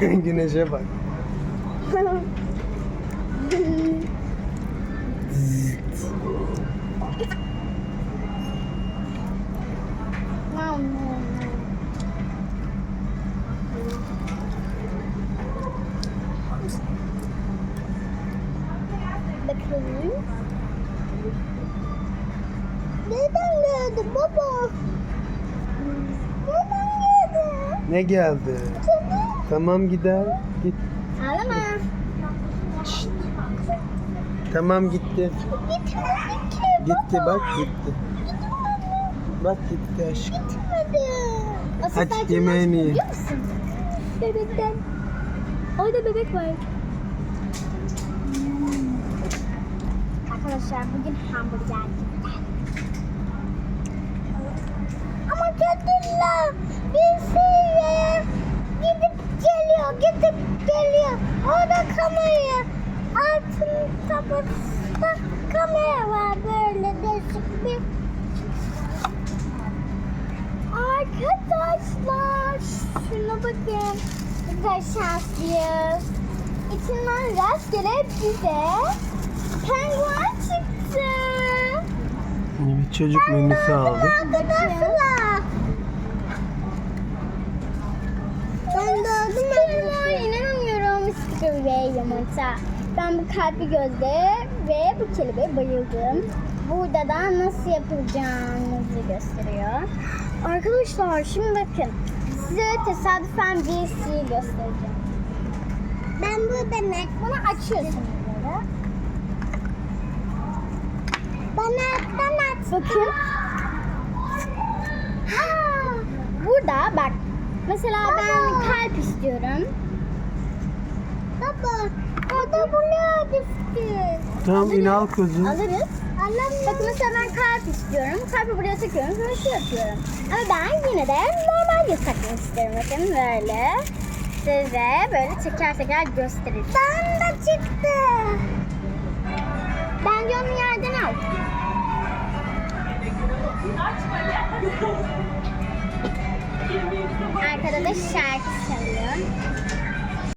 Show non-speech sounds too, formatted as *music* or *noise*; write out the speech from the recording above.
*laughs* Güneşe bak. Bakalım. Neden geldi baba? Neden geldi? Ne geldi? Tamam gider. Git. Ağlama. Şşt. Tamam gitti. Gitmedi ki Gitti bak gitti. Bak gitti aşkım. Gitmedi. O Hadi yemeğini ye. biliyor musun? Bebekten. Orada bebek var. Arkadaşlar bugün hamburger yiyeceğiz. Ama kediler tabakta kamera var böyle değişik bir Arkadaşlar şuna bakın. Ne kadar şanslıyız. İçinden rastgele bize penguen çıktı. Bir çocuk menüsü aldık. Arkadaşlar. Ben de aldım. var. Ve yumurta. Ben bu kalpli gözle ve bu kelebeğe bayıldım. Burada da nasıl yapılacağınızı gösteriyor. Arkadaşlar şimdi bakın. Size tesadüfen bir şey göstereceğim. Ben burada ne? Bunu açıyorsunuz böyle. Bana, bana Bakın. Ha, burada bak. Mesela ben kalp istiyorum. Baba, o da buraya düştü. Tamam in al kızım. Alırız. Bakın mesela ben kalp istiyorum. Kalbi buraya takıyorum. Sonra şey yapıyorum. Ama ben yine de normal bir takmak istiyorum. Bakın böyle. Size böyle teker teker göstereceğim. Ben de çıktı. Bence onu yerden al. Arkada da şarkı çalıyor.